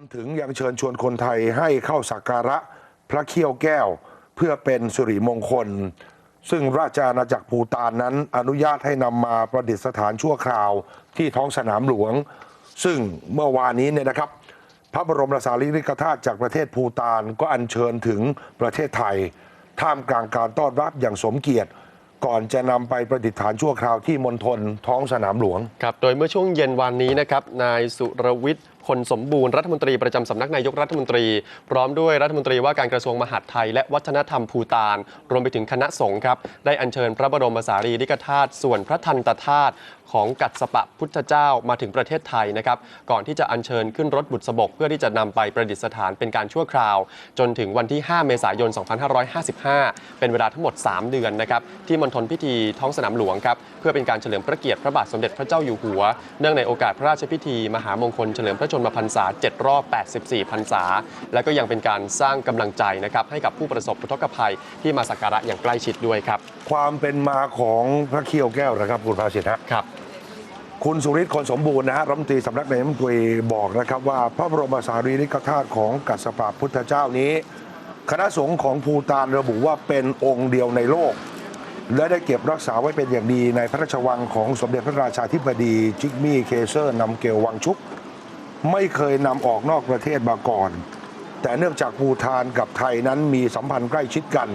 มถึงยังเชิญชวนคนไทยให้เข้าสักการะพระเขี้ยวแก้ว เพื่อเป็นสุริมงคล ซึ่งราชอาณาจักรภูตานนั้นอนุญาตให้นำมาประดิษฐานชั่วคราวที่ท้องสนามหลวง ซึ่งเมื่อวานนี้เนี่ยนะครับ พระบรมสารีริกธาตุจากประเทศภูตานก็อัญเชิญถึงประเทศไทย ท่ามกลางการต้อนรับอย่างสมเกียรติก่อนจะนำไปประดิษฐานชั่วคราวที่มณฑลท้องสนามหลวง ครับ โดยเมื่อช่วงเย็นวันนี้นะครับ นายสุรวิทย์ คนสมบูรณ์รัฐมนตรีประจำสำนักนายกรัฐมนตรี พร้อมด้วยรัฐมนตรีว่าการกระทรวงมหาดไทย และวัฒนธรรมภูตาน รวมไปถึงคณะสงฆ์ครับ ได้อัญเชิญพระบรมสารีริกธาตุส่วนพระทันตธาตุของกัสสปะพุทธเจ้ามาถึงประเทศไทยนะครับ ก่อนที่จะอัญเชิญขึ้นรถบุษบก เพื่อที่จะนำไปประดิษฐานเป็นการชั่วคราว จนถึงวันที่ 5 เมษายน 2555 เป็นเวลาทั้งหมด 3 เดือนนะครับที่มณฑลพิธีท้องสนามหลวงครับเพื่อเป็นการเฉลิมพระเกียรติพระบาทสมเด็จพระเจ้าอยู่หัว เนื่องในโอกาสพระราชพิธี มหามงคลเฉลิมพระชนมพรรษา 7 รอบ 84 พรรษา และก็ยังเป็นการสร้างกำลังใจนะครับให้กับผู้ประสบอุทกภัยที่มาสักการะอย่างใกล้ชิดด้วยครับ ความเป็นมาของพระเขี้ยวแก้วนะครับคุณภาสิทธิ์ฮะครับคุณสุริศคนสมบูรณ์นะฮะรัฐมนตรีสำนักนายกรัฐมนตรีบอกนะครับว่าพระบรมสารีริกธาตุของกัสสปะพุทธเจ้านี้ คณะสงฆ์ของภูตานระบุว่าเป็นองค์เดียวในโลก และได้เก็บรักษาไว้เป็นอย่างดีในพระราชวังของสมเด็จพระราชาธิบดีจิกมี่เคเซอร์นำเกลวังชุก ไม่เคยนำออกนอกประเทศมาก่อน แต่เนื่องจากภูตานกับไทยนั้นมีสัมพันธ์ใกล้ชิดกัน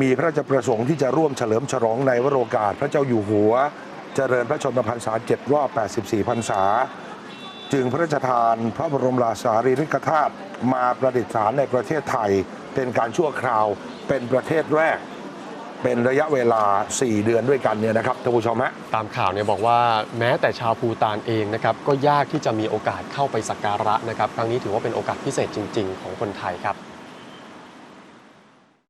มีพระราชประสงค์ที่จะร่วมเฉลิมฉลองในวโรกาสพระเจ้าอยู่หัว เจริญพระชนมพรรษา7รอบ 84 พรรษา จึงพระราชทานพระบรมราชารีริกธาตุมาประดิษฐานในประเทศไทยเป็นการชั่วคราวเป็นประเทศแรก เป็นระยะเวลา 4 เดือนด้วยกันเนี่ยนะครับท่านผู้ชมฮะ ตามข่าวเนี่ยบอกว่าแม้แต่ชาวภูตานเองนะครับก็ยากที่จะมีโอกาสเข้าไปสักการะนะครับ ครั้งนี้ถือว่าเป็นโอกาสพิเศษจริง ๆ ของคนไทยครับ